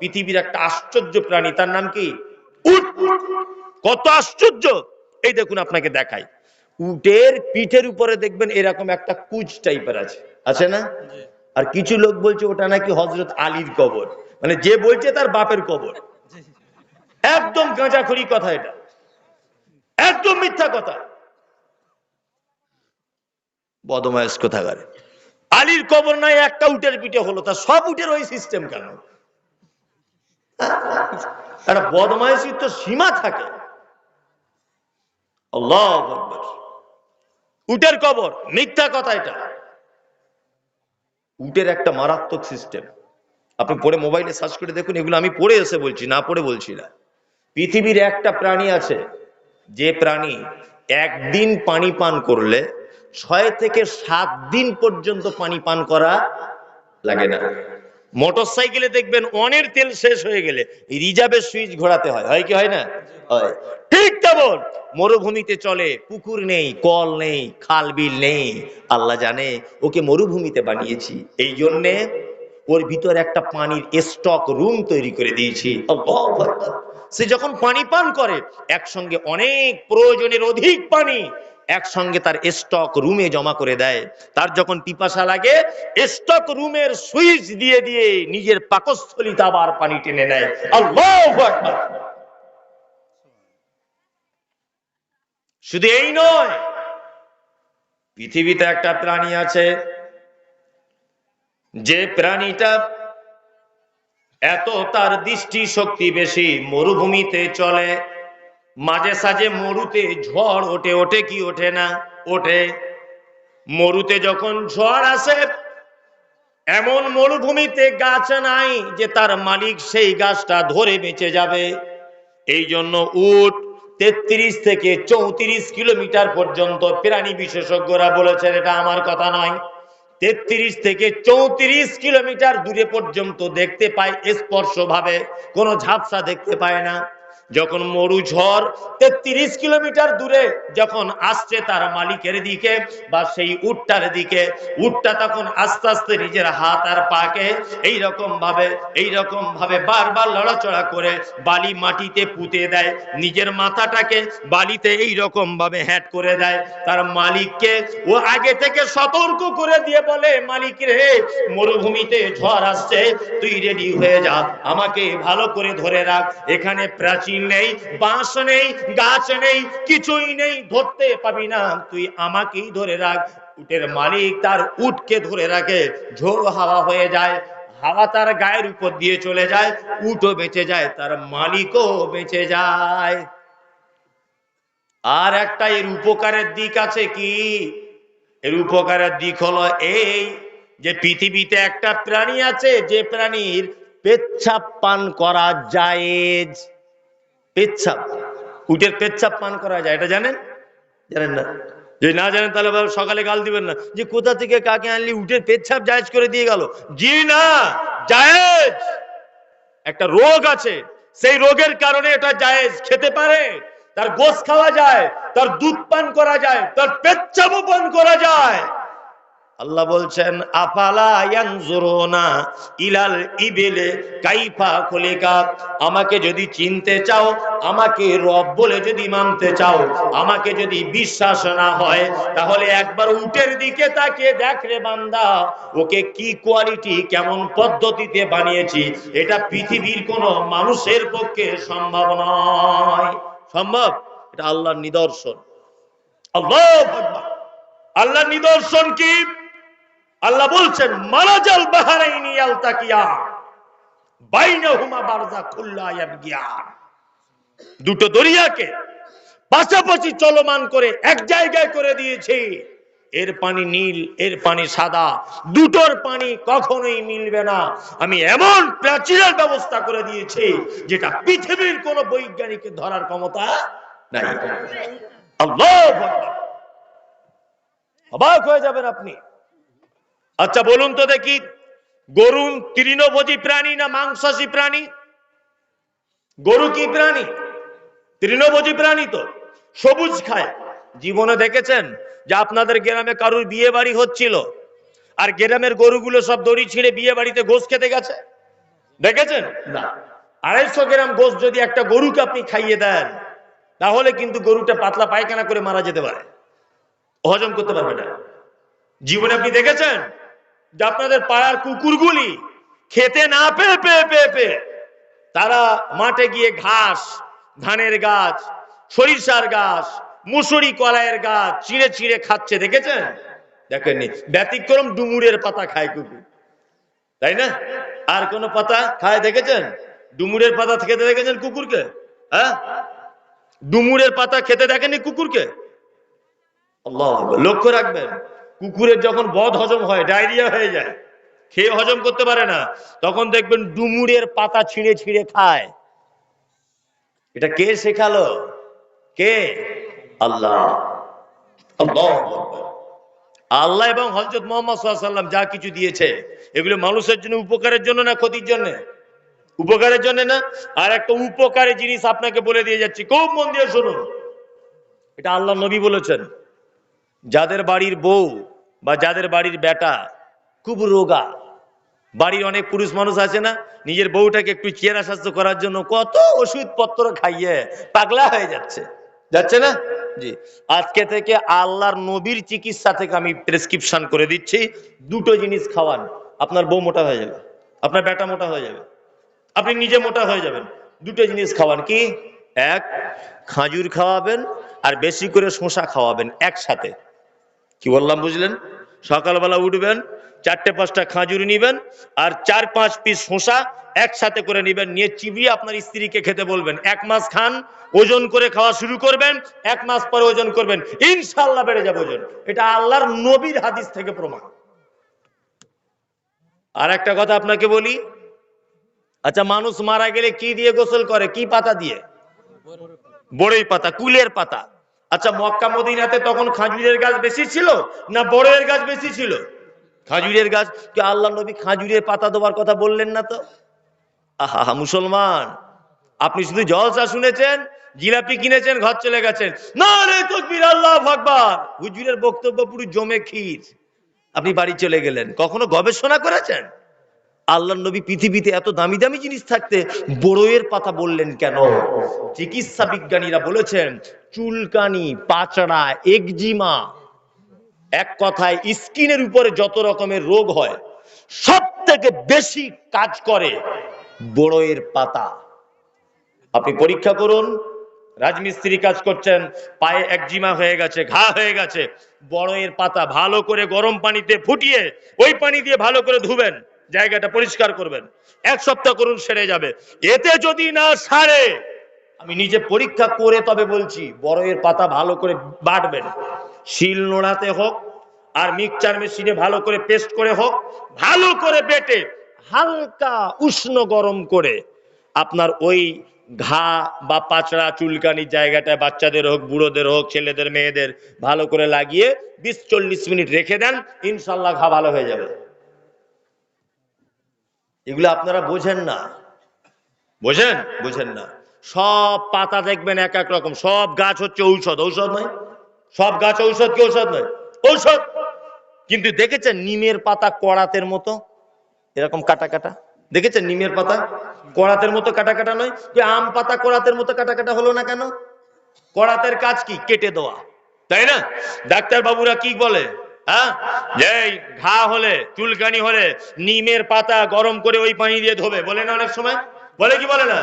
পৃথিবীর একটা আশ্চর্য প্রাণী তার নাম কি? উট। কত আশ্চর্য! এই দেখুন আপনাকে দেখাই। উটের পিঠের উপরে দেখবেন এরকম একটা কুচ টাইপের আছে। আছে না? আর কিছু লোক বলছে ওটা নাকি হজরত আলীর কবর। মানে যে বলছে তার বাপের কবর। একদম গাঁজাখড়ি কথা এটা। একদম মিথ্যা কথা। বদমায়েস কোথাকারে। আলীর কবর নাই একটা উটের পিঠে হলো। তা সব উটের ওই সিস্টেম কেন? একটা বদমায়েশির তো সীমা থাকে। উটের কবর, মিথ্যা কথা এটা। উটের একটা মারাত্মক সিস্টেম আপনি পড়ে মোবাইলে সার্চ করে দেখুন, এগুলো আমি পড়ে এসে বলছি, না পড়ে বলছি না। পৃথিবীর একটা প্রাণী আছে, যে প্রাণী একদিন পানি পান করলে ছয় থেকে সাত দিন পর্যন্ত পানি পান করা লাগে না। মোটর সাইকেলে দেখবেন অনের তেল শেষ হয়ে গেলে রিজার্ভের সুইচ ঘোরাতে হয়। হয় কি হয় না? হয়। ঠিক তেমন মরুভূমিতে চলে, পুকুর নেই, কল নেই, খাল বিল নেই, আল্লাহ জানে, ওকে মরুভূমিতে বানিয়েছি। এই জন্যে ওর ভিতর একটা পানির স্টক রুম তৈরি করে দিয়েছি। সে যখন পানি পান করে, একসঙ্গে অনেক প্রয়োজনের অধিক পানি একসঙ্গে তার স্টক রুমে জমা করে দেয়। তার যখন পিপাসা লাগে স্টক রুমের সুইচ দিয়ে দিয়ে নিজের পাকস্থলিতে আবার পানি টেনে নেয়। আল্লাহু। শুধু এই নয়, পৃথিবীতে একটা প্রাণী আছে। যে প্রাণীটা এত তার দৃষ্টি শক্তি বেশি, মরুভূমিতে চলে। মাঝে সাঝে মরুতে ঝড় ওঠে ওঠে কি ওঠে না? ওঠে। মরুতে যখন ঝড় আসে, এমন মরুভূমিতে গাছ নাই যে তার মালিক সেই গাছটা ধরে বেঁচে যাবে। এই জন্য উট তেত্রিশ থেকে চৌত্রিশ কিলোমিটার পর্যন্ত প্রাণী বিশেষজ্ঞরা বলেছেন, এটা আমার কথা নয়। তেত্রিশ থেকে চৌত্রিশ কিলোমিটার দূরে পর্যন্ত দেখতে পায় স্পর্শ ভাবে কোনো ঝাপসা দেখতে পায় না। যখন মরু ঝড় তেত্রিশ কিলোমিটার দূরে যখন আসছে তার মালিকের দিকে বা সেই উটটার দিকে, উটটা তখন আস্তে আস্তে নিজের হাত আর পাকে। এই রকম ভাবে এই রকম ভাবে বারবার লড়াচড়া করে বালি মাটিতে পুঁতে দেয়, নিজের মাথাটাকে বালিতে এই রকম ভাবে হ্যাট করে দেয়। তার মালিককে ও আগে থেকে সতর্ক করে দিয়ে বলে, মালিক রে, মরুভূমিতে ঝড় আসছে, তুই রেডি হয়ে যা, আমাকে ভালো করে ধরে রাখ, এখানে প্রাচীর নেই, বাঁশ নেই, গাছ নেই, কিছুই নেই, ধরতে পাবি না। তুই আমাকেই ধরে রাখ। উটের মালিক তার উটকে ধরে রাখে। ঝোড়ো হাওয়া হয়ে যায়। হাওয়া তার গায়ের উপর দিয়ে চলে যায়। উটও বেঁচে যায়, তার মালিকও বেঁচে যায়। আর একটা এর উপকারের দিক আছে কি? এর উপকারের দিক হলো এই যে পৃথিবীতে একটা প্রাণী আছে, যে প্রাণীর পেচ্ছাপ পান করা জায়েজ। পেচ্ছাপ। উটের পেচ্ছাপ পান করা যায়, এটা জানেন? জানেন না? যদি না জানেন, তাহলে সকালে গাল দিবেন না। যে কোথা থেকে কাকে আনলি, উটের পেচ্ছাপ জায়েজ করে দিয়ে গেল। জি না, জায়েজ। একটা রোগ আছে, সেই রোগের কারণে এটা জায়েজ। খেতে পারে, তার গোস খাওয়া যায়, তার দুধ পান করা যায়, তার পেচ্ছাপও পান করা যায়। আল্লাহ বলছেন, আফালা ইলাল ইবিলে, কাইফা খুলিকা? আমাকে যদি চিনতে চাও, আমাকে রব বলে যদি মানতে চাও, আমাকে যদি বিশ্বাস না হয়, তাহলে একবার উটের দিকে তাকিয়ে দেখ রে বান্দা, ওকে কি কোয়ালিটি, কেমন পদ্ধতিতে বানিয়েছি, এটা পৃথিবীর কোন মানুষের পক্ষে সম্ভব নয়। সম্ভব? এটা আল্লাহর নিদর্শন। আল্লাহ আল্লাহ নিদর্শন কি? আল্লাহ বলছেন মারাজাল বাহারাইনি আলতাকিয়া, বাইনাহুমা বারজা খুল্লা ইয়াবগিয়ান দুটো দরিয়াকে পাশাপাশি চলমান করে এক জায়গায় করে দিয়েছি। এর পানি নীল, এর পানি সাদা, দুটোর পানি কখনোই মিলবে না। আমি এমন প্রাচীরের ব্যবস্থা করে দিয়েছি, যেটা পৃথিবীর কোন বৈজ্ঞানিকের ধরার ক্ষমতা নাই। আল্লাহ অবাক হয়ে যাবেন আপনি। আচ্ছা বলুন তো দেখি গরু তৃণভোজী প্রাণী না মাংসাশী প্রাণী? গরু কি প্রাণী? তৃণভোজী প্রাণী তো, সবুজ খায়। জীবনে দেখেছেন যে আপনাদের গ্রামে কারুর বিয়ে বাড়ি হচ্ছিল, আর গ্রামের গরুগুলো সব দড়ি ছিঁড়ে বিয়ে বাড়িতে গোস খেতে গেছে? দেখেছেন? না। আড়াইশো গ্রাম গোস যদি একটা গরুকে আপনি খাইয়ে দেন, তাহলে কিন্তু গরুটা পাতলা পায়খানা করে মারা যেতে পারে। হজম করতে পারবে না। জীবনে আপনি দেখেছেন? যে আপনাদের পাড়ার কুকুরগুলি খেতে না পেয়ে পেয়ে পেয়ে পেয়ে তারা মাঠে গিয়ে ঘাস, ধানের গাছ, সরিষার গাছ, মুসুরি কলাইয়ের গাছ চিড়ে চিড়ে খাচ্ছে, দেখেছেন? দেখেননি। ব্যতিক্রম ডুমুরের পাতা খায় কুকুর। তাই না? আর কোন পাতা খায়, দেখেছেন? ডুমুরের পাতা খেতে দেখেছেন কুকুরকে? হ্যাঁ? ডুমুরের পাতা খেতে দেখেননি কুকুরকে? লক্ষ্য রাখবেন কুকুরের যখন বদ হজম হয়, ডায়রিয়া হয়ে যায়, খেয়ে হজম করতে পারে না, তখন দেখবেন ডুমুরের পাতা ছিঁড়ে ছিঁড়ে খায়। এটা কে শেখালো? কে? আল্লাহ। আল্লাহ এবং হজরত মোহাম্মদ যা কিছু দিয়েছে, এগুলো মানুষের জন্য, উপকারের জন্য না ক্ষতির জন্য? উপকারের জন্য না? আর একটা উপকারী জিনিস আপনাকে বলে দিয়ে যাচ্ছি, খুব মন দিয়ে শুনুন। এটা আল্লাহ নবী বলেছেন। যাদের বাড়ির বউ বা যাদের বাড়ির বেটা খুব রোগা, বাড়ির অনেক পুরুষ মানুষ আছে না, নিজের বউটাকে একটু চেহারা স্বাস্থ্য করার জন্য কত ওষুধ পত্র খাইয়ে পাগলা হয়ে যাচ্ছে। যাচ্ছে না? জি। আজকে থেকে আল্লাহর নবীর চিকিৎসা থেকে আমি প্রেসক্রিপশন করে দিচ্ছি, দুটো জিনিস খাওয়ান, আপনার বউ মোটা হয়ে যাবে, আপনার বেটা মোটা হয়ে যাবে, আপনি নিজে মোটা হয়ে যাবেন, দুটো জিনিস খাওয়ান কি? এক, খাজুর খাওয়াবেন আর বেশি করে শশা খাওয়াবেন একসাথে। কি বললাম বুঝলেন? সকালবেলা উঠবেন, চারটে পাঁচটা খাজুর নিবেন, আর চার পাঁচ পিস শশা একসাথে করে নিবেন, নিয়ে চিবিয়ে আপনার স্ত্রীকে খেতে বলবেন। এক মাস খান, ওজন করে খাওয়া শুরু করবেন, এক মাস পরে ওজন করবেন। ইনশাল্লাহ বেড়ে যাবে ওজন। এটা আল্লাহর নবীর হাদিস থেকে প্রমাণ। আর একটা কথা আপনাকে বলি আচ্ছা মানুষ মারা গেলে কি দিয়ে গোসল করে? কি পাতা দিয়ে? বড়ই পাতা, কুলের পাতা। আচ্ছা মক্কা মদিনাতে তখন খাজুরের গাছ বেশি ছিল না বড়ের গাছ বেশি ছিল? খাজুরের গাছ? কি আল্লাহ নবী খাজুরের পাতা দেওয়ার কথা বললেন না তো? আহা মুসলমান, আপনি শুধু জলসা শুনেছেন, জিলাপি কিনেছেন, ঘর চলে গেছেন। না রে তকবির, আল্লাহ ভগবান হুজুরের বক্তব্য পুরো জমে ক্ষীর। আপনি বাড়ি চলে গেলেন। কখনো গবেষণা করেছেন? আল্লাহ নবী পৃথিবীতে এত দামি দামি জিনিস থাকতে বড়ইয়ের পাতা বললেন কেন? চিকিৎসা বিজ্ঞানীরা বলেছেন, চুলকানি, পাচড়া, একজিমা, এক কথায় স্কিনের উপরে যত রকমের রোগ হয় সব থেকে বেশি কাজ করে বড়ইয়ের পাতা। আপনি পরীক্ষা করুন, রাজমিস্ত্রি কাজ করছেন, পায়ে একজিমা হয়ে গেছে, ঘা হয়ে গেছে, বড়ইয়ের পাতা ভালো করে গরম পানিতে ফুটিয়ে, ওই পানি দিয়ে ভালো করে ধুবেন। জায়গাটা পরিষ্কার করবেন। এক সপ্তাহ করুন, সেরে যাবে। এতে যদি না সারে, আমি নিজে পরীক্ষা করে তবে বলছি বড়ইয়ের পাতা ভালো করে বাটবেন। শিল নোড়াতে হোক, আর মিক্সচার মেশিনে ভালো করে পেস্ট করে হোক, ভালো করে বেটে, হালকা উষ্ণ গরম করে আপনার ওই ঘা বা পাচড়া চুলকানি জায়গাটায় বাচ্চাদের হোক, বুড়োদের হোক, ছেলেদের, মেয়েদের ভালো করে লাগিয়ে বিশ চল্লিশ মিনিট রেখে দেন, ইনশাল্লাহ ঘা ভালো হয়ে যাবে। এগুলো আপনারা বোঝেন না। বোঝেন? বোঝেন না। সব পাতা দেখবেন এক এক রকম। সব গাছ হচ্ছে ঔষধ। ঔষধ নয়? সব গাছ ঔষধ কি ঔষধ নয়? ঔষধ! কিন্তু দেখেছেন নিমের পাতা কড়াতের মতো? এরকম কাটা কাটা? দেখেছেন নিমের পাতা? কড়াতের মতো কাটা কাটা নয়? আম পাতা কড়াতের মতো কাটা কাটা হলো না কেন? কড়াতের কাজ কি? কেটে দেওয়া। তাই না? ডাক্তার বাবুরা কি বলে? হ্যাঁ? ঘা হলে, চুলকানি হলে, নিমের পাতা গরম করে ওই পানি দিয়ে ধোবে, বলে না অনেক সময়? বলে কি বলে না?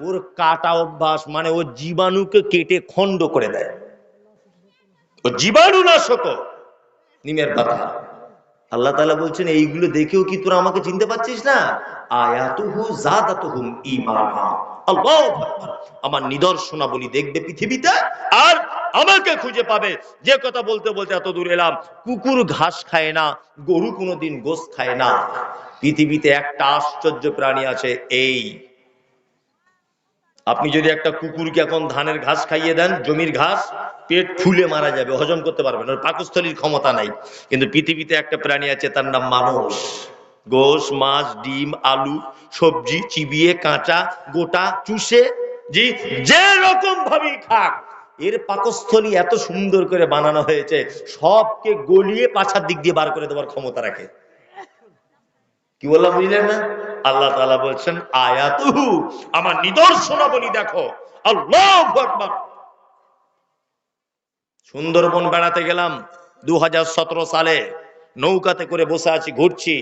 ওর কাটা অভ্যাস মানে ও জীবাণুকে কেটে খণ্ড করে দেয়। ও জীবাণু নাশক নিমের পাতা। আল্লাহ তাআলা বলছেন, এইগুলো দেখেও কি তোরা আমাকে চিনতে পারছিস না? আমার নিদর্শনাবলী দেখবে পৃথিবীতে, আর আমাকে খুঁজে পাবে। যে কথা বলতে বলতে এত দূর এলাম। কুকুর ঘাস খায় না, গরু কোনোদিন গোস খায় না। পৃথিবীতে একটা আশ্চর্য প্রাণী আছে, এই। আপনি যদি একটা কুকুরকে এখন ধানের ঘাস খাইয়ে দেন, জমির ঘাস, পেট ফুলে মারা যাবে, হজম করতে পারবে না পাকস্থলীর ক্ষমতা নাই। কিন্তু পৃথিবীতে একটা প্রাণী আছে, তার নাম মানুষ গোশ, মাছ, ডিম, আলু, সবজি, চিবিয়ে, কাঁচা, গোটা, চুষে, জি, যে রকম ভাবেই খাক এর পাকস্থলী এত সুন্দর করে বানানো হয়েছে, সবকে গলিয়ে পাছার দিক দিয়ে বার করে দেওয়ার ক্ষমতা রাখে। কি বললাম বুঝলেন না? আল্লাহ তালা বলছেন, আয়াতুহু, আমার নিদর্শনাবলী দেখো। আল্লাহ সুন্দরবন বেড়াতে গেলাম দু হাজার সতেরো সালে। নৌকাতে করে বসে আছি, ঘুরছি।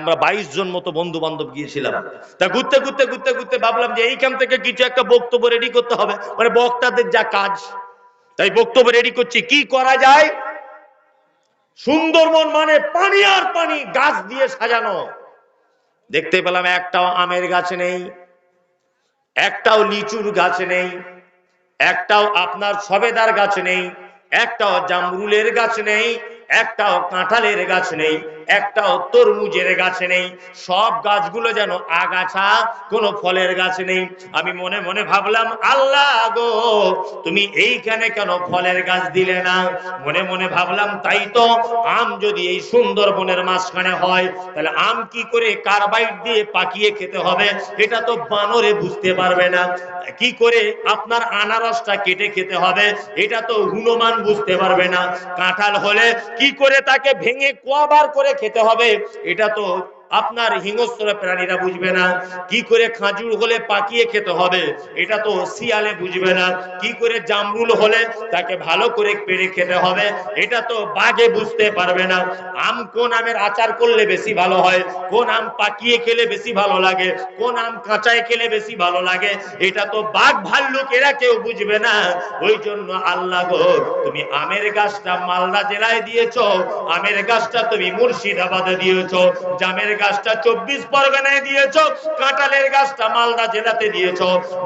আমরা বাইশ জন মতো বন্ধু বান্ধব গিয়েছিলাম। তা ঘুরতে ঘুরতে ঘুরতে ঘুরতে ভাবলাম যে এইখান থেকে কিছু একটা বক্তব্য রেডি করতে হবে। মানে বক্তাদের যা কাজ। তাই বক্তব্য রেডি করছি। কি করা যায়? সুন্দরবন মানে পানি আর পানি, গাছ দিয়ে সাজানো। দেখতে পেলাম একটাও আমের গাছ নেই, একটাও লিচুর গাছ নেই, একটাও আপনার সবেদার গাছ নেই, একটাও জামরুলের গাছ নেই একটাও কাঁঠালের গাছ নেই, একটাও তরমুজের গাছ নেই, সব গাছগুলো যেন আগাছা, কোনো ফলের গাছ নেই। আমি মনে মনে ভাবলাম, আল্লাহ গো, তুমি এইখানে কেন ফলের গাছ দিলে না? মনে মনে ভাবলাম, তাই তো আম যদি এই সুন্দরবনের মাঝখানে হয়, তাহলে আম কি করে কার্বাইড দিয়ে পাকিয়ে খেতে হবে? এটা তো বানরে বুঝতে পারবে না। কি করে আপনার আনারসটা কেটে খেতে হবে? এটা তো হনুমান বুঝতে পারবে না। কাঁঠাল হলে কি করে তাকে ভেঙে কোয়াবার করে খেতে হবে? এটা তো আপনার হিংস্র প্রাণীরা বুঝবে না। কি করে খাজুর হলে পাকিয়ে খেতে হবে, এটা তো শিয়ালে বুঝবে না। কি করে জামরুল হলে তাকে ভালো করে পেরে খেতে হবে, এটা তো বাঘে বুঝতে পারবে না। আম কোন আমের আচার করলে বেশি ভালো হয়? কোন আম পাকিয়ে খেলে বেশি ভালো লাগে? কোন আম কাঁচায় খেলে বেশি ভালো লাগে? এটা তো বাঘ ভাল্লুক, এরা কেউ বুঝবে না। ওই জন্য আল্লাহ গো, তুমি আমের গাছটা মালদা জেলায় দিয়েছ, আমের গাছটা তুমি মুর্শিদাবাদে দিয়েছ। জামের গাছটা চব্বিশ পরগনায় দিয়েছ, কাঁঠালের গাছটা মালদা জেলাতে দিয়েছ।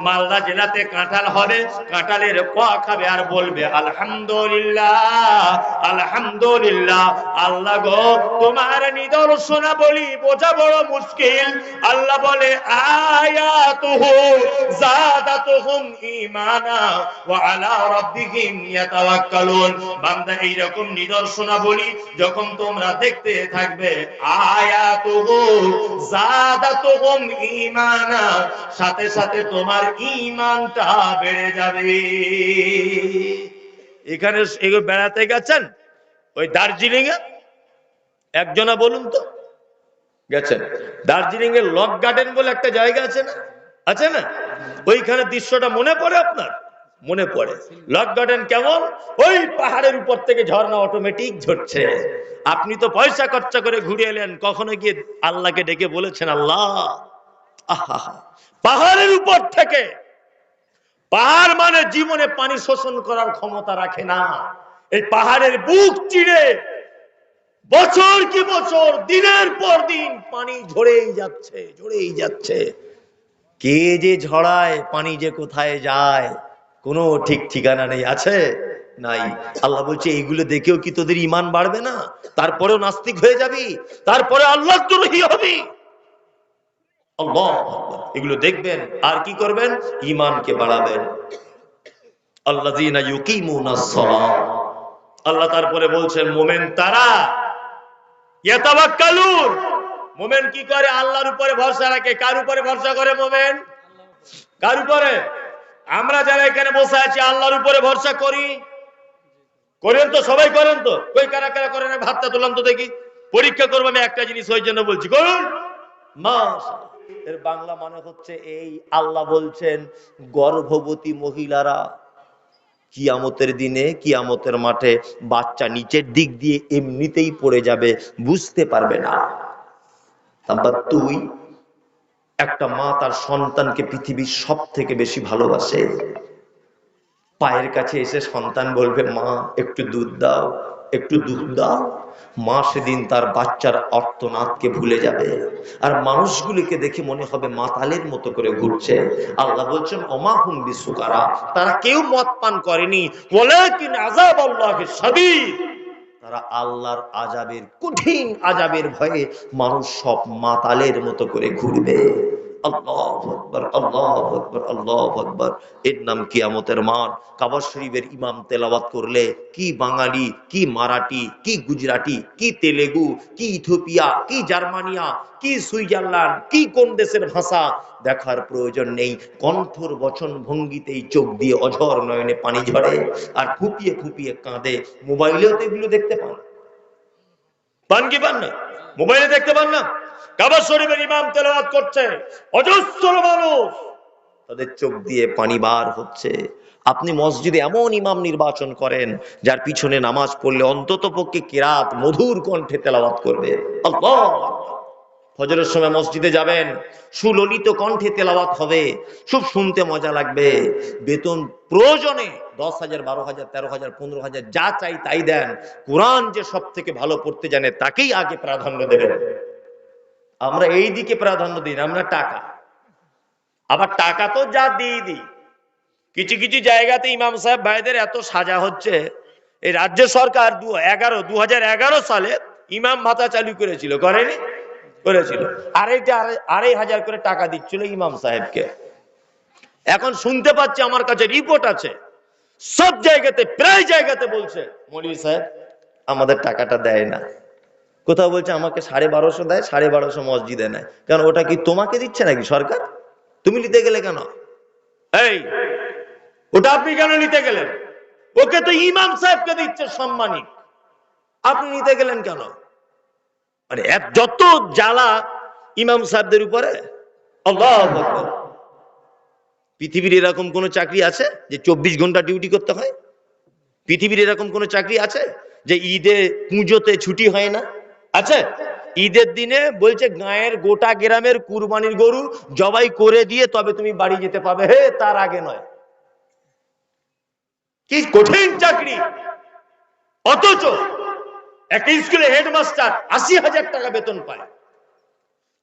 মালদা জেলাতে কাঁঠাল হবে, কাঁঠালের ক খাবে আর বলবে, আলহামদুলিল্লাহ আলহামদুলিল্লাহ, আল্লাহ গো, তোমার নিদর্শনা বলি বোঝা বড় মুশকিল। আল্লাহ বলে বান্দা এইরকম নিদর্শনা বলি, যখন তোমরা দেখতে থাকবে, আয়াতুহু জাদাতুহুম ঈমানা, সাথে সাথে তোমার ঈমানটা বেড়ে যাবে। এখানে বেড়াতে গেছেন ওই দার্জিলিং এ একজনা বলুন তো। গেছেন। দার্জিলিং এর লক গার্ডেন বলে একটা জায়গা আছে না? আছে না? ওইখানে দৃশ্যটা মনে পড়ে আপনার? মনে পড়ে। লক গার্ডেন কেমন? ওই পাহাড়ের উপর থেকে ঝর্ণা অটোমেটিক ঝরছে। আপনি তো পয়সা খরচা করে ঘুরে এলেন, কখনো গিয়ে আল্লাহকে ডেকে বলেছেন, আল্লাহ পাহাড়ের উপর থেকে। পাহাড় মানে জীবনে পানি শোষণ করার ক্ষমতা রাখে না। এই পাহাড়ের বুক চিড়ে বছর কি বছর, দিনের পর দিন পানি ঝরেই যাচ্ছে ঝরেই যাচ্ছে। কে যে ঝড়ায় পানি যে কোথায় যায় কোনো ঠিক ঠিকানা নেই, আছে? নাই। আল্লাহ বলছে, এইগুলো দেখেও কি তোদের ইমান বাড়বে না? তারপরেও নাস্তিক হয়ে যাবি? তারপরে আল্লাহ দ্রোহী হবি? আল্লাহ এগুলো দেখবেন, আর কি করবেন? ইমানকে বাড়াবেন। সালাহ আল্লাহ তারপরে বলছেন, মোমেন তারা মোমেন কি করে? আল্লাহর উপরে ভরসা রাখে। কার উপরে ভরসা করে মোমেন? কার উপরে? আমরা যারা এখানে বসে আছি, আল্লাহর উপরে ভরসা করি। করেন তো, সবাই করেন তো। কই, কারা কারা করেন? আমি হাতটা তুললাম তো দেখি। পরীক্ষা করব, আমি একটা জিনিস ওই জন্য বলছি। করুন। এর বাংলা মানে হচ্ছে এই, আল্লাহ বলছেন, গর্ভবতী মহিলারা কিয়ামতের দিনে, কিয়ামতের মাঠে বাচ্চা নিচের দিক দিয়ে এমনিতেই পড়ে যাবে, বুঝতে পারবে না। তারপর তুই একটা মা তার সন্তানকে পৃথিবীর সব থেকে বেশি ভালোবাসে। পায়ের কাছে এসে সন্তান বলবে, মা, একটু দুধ দাও, একটু দুধ দাও। মা সেদিন তার বাচ্চার অর্থনাথকে ভুলে যাবে। আর মানুষগুলিকে দেখে মনে হবে মাতালের মতো করে ঘুরছে। আল্লাহ বলছেন অমাহুম বিশ্বকারা তারা কেউ মদ পান করেনি। বলে কি আজাব আল্লাহ সাদিদ তারা আল্লাহর আজাবের কঠিন আজাবের ভয়ে মানুষ সব মাতালের মতো করে ঘুরবে। এর নাম কিয়ামতের শরীফের ইমাম করলে কি বাঙালি, কি মারাঠি, কি গুজরাটি, কি তেলেগু, কি কি জার্মানিয়া, কি সুইজারল্যান্ড, কি কোন দেশের ভাষা দেখার প্রয়োজন নেই। কণ্ঠর বচন ভঙ্গিতেই চোখ দিয়ে অঝর নয়নে পানি ঝরে আর ফুপিয়ে ফুপিয়ে কাঁদে। মোবাইলেও তো এগুলো দেখতে পান। পান কি পান না? মোবাইলে দেখতে পান না? কাবা শরীফের ইমাম তেলাওয়াত করছে। অজস্র মানুষ। তাদের চোখ দিয়ে পানি বার হচ্ছে। আপনি মসজিদে এমন ইমাম নির্বাচন করেন, যার পিছনে নামাজ পড়লে অন্তত পক্ষে কিরাত মধুর কণ্ঠে তেলাওয়াত করবে। ফজরের সময় মসজিদে যাবেন, সুললিত কণ্ঠে তেলাওয়াত হবে, খুব শুনতে মজা লাগবে। বেতন প্রয়োজনে দশ হাজার, বারো হাজার, তেরো হাজার, পনেরো হাজার যা চাই তাই দেন। কোরআন যে সব থেকে ভালো পড়তে জানে, তাকেই আগে প্রাধান্য দেবেন। আমরা এই দিকে প্রাধান্য দিই না, আমরা টাকা। আবার টাকা তো যা দিয়ে দিই। কিছু কিছু জায়গাতে ইমাম সাহেব ভাইদের এত সাজা হচ্ছে এই রাজ্য সরকার দু এগারো দু সালে ইমাম ভাতা চালু করেছিল করেনি? করেছিল। আড়াইটা আড়াই- আড়াই হাজার করে টাকা দিচ্ছিল ইমাম সাহেবকে। এখন শুনতে পাচ্ছি আমার কাছে রিপোর্ট আছে সব জায়গাতে প্রায় জায়গাতে বলছে মৌলী সাহেব আমাদের টাকাটা দেয় না। কোথাও বলছে, আমাকে সাড়ে বারোশো দেয়, সাড়ে বারোশো মসজিদে নেয়। কারণ ওটা কি তোমাকে দিচ্ছে নাকি সরকার? তুমি নিতে গেলে কেন? এই, ওটা আপনি কেন নিতে গেলেন? ওকে তো ইমাম সাহেবকে দিচ্ছে সম্মানিত আপনি নিতে গেলেন কেন? মানে যত জ্বালা ইমাম সাহেবদের উপরে পৃথিবীর এরকম কোনো চাকরি আছে যে চব্বিশ ঘণ্টা ডিউটি করতে হয়? পৃথিবীর এরকম কোনো চাকরি আছে যে ঈদে পুজোতে ছুটি হয় না? আছে? ঈদের দিনে বলছে, গায়ের গোটা গ্রামের কুরবানির গরু জবাই করে দিয়ে তবে তুমি বাড়ি যেতে পাবে হে, তার আগে নয়। কি কঠিন চাকরি। অথচ একটা স্কুলে হেডমাস্টার আশি হাজার টাকা বেতন পায়।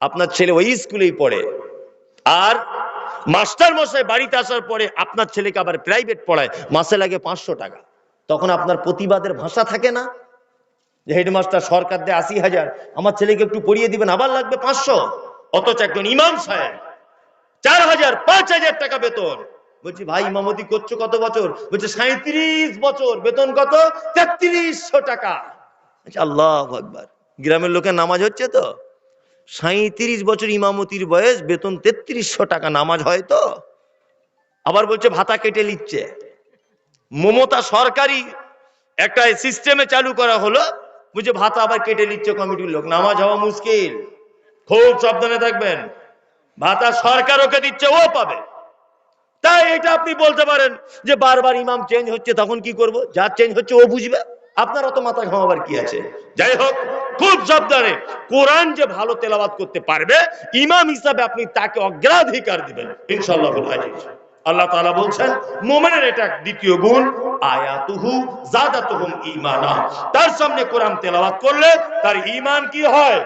আপনার ছেলে ওই স্কুলেই পড়ে। আর মাস্টার মশাই বাড়িতে আসার পরে আপনার ছেলেকে আবার প্রাইভেট পড়ায়, মাসে লাগে পাঁচশো টাকা। তখন আপনার প্রতিবাদের ভাষা থাকে না? যে হেডমাস্টার সরকার দেয় আশি হাজার, আমার ছেলেকে একটু পড়িয়ে দিবেন, আবার লাগবে পাঁচশো। অথচ একজন ইমাম সাহেব, চার হাজার, পাঁচ হাজার টাকা বেতন। বলছি, ভাই, ইমামতি করছ কত বছর? বলছে সাঁত্রিশ বছর। বেতন কত? তেত্রিশশো টাকা। আল্লাহ আকবার। গ্রামের লোকের নামাজ হচ্ছে তো? সাঁত্রিশ বছর ইমামতির বয়স, বেতন তেত্রিশশো টাকা, নামাজ হয় তো? আবার বলছে, ভাতা কেটে নিচ্ছে। মমতা সরকারি একটা সিস্টেমে চালু করা হলো। বুঝে ভাতা আবার কেটে নিচ্ছে কমিটির লোক। নামাজ হওয়া মুশকিল। খুব সাবধানে থাকবেন। ভাতা সরকার ওকে দিচ্ছে, ও পাবে। তাই এটা আপনি বলতে পারেন যে বারবার ইমাম চেঞ্জ হচ্ছে, তখন কি করব? যা চেঞ্জ হচ্ছে, ও বুঝবে। আপনার অত মাথা ঘামাবার কি আছে? যাই হোক, খুব সাবধানে। কোরআন যে ভালো তেলাওয়াত করতে পারবে, ইমাম হিসাবে আপনি তাকে অগ্রাধিকার দিবেন, ইনশাআল্লাহ আল্লাহ তাআলা বলছেন, মোমেনের এটা দ্বিতীয় গুণ, আয়াতুহু জাদাতুহুম ঈমানা। তার সামনে কোরআন তেলাওয়াত করলে তার ঈমান কি হয়?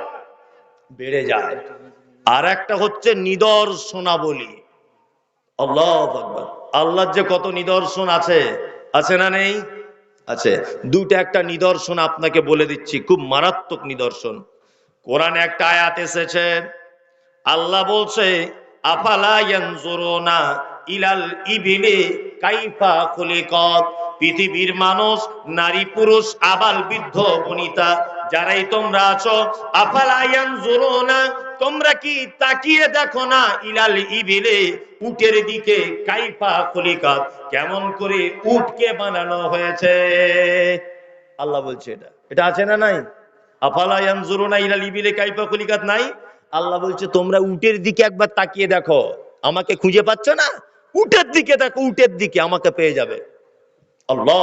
বেড়ে যায়। আর একটা হচ্ছে নিদর্শনাবলী। আল্লাহ আল্লাহর যে কত নিদর্শন আছে আছে না নেই? আছে। দুটো একটা নিদর্শন আপনাকে বলে দিচ্ছি, খুব মারাত্মক নিদর্শন। কোরআন একটা আয়াত এসেছে, আল্লাহ বলছে, আফালা ইয়ানজুরুনা ইলাল ইবিলি কাইফা খুলিকাত। পৃথিবীর মানুষ, নারী, পুরুষ, আবাল, বৃদ্ধ, বনিতা, যারাই তোমরা আছো, আফালা ইয়ানজুরুনা, তোমরা কি তাকিয়ে দেখো না ইলাল ইবিলে উটের দিকে কাইফা খুলিকাত? কেমন করে উটকে বানানো হয়েছে? আল্লাহ বলছে এটা। এটা আছে না নাই? আফালা ইয়ানজুরুনা ইলাল ইবিলে কাইফা খুলিকাত নাই? আল্লাহ বলছে, তোমরা উটের দিকে একবার তাকিয়ে দেখো। আমাকে খুঁজে পাচ্ছ না? উটের দিকে দেখো উটের দিকে আমাকে পেয়ে যাবে। আল্লাহ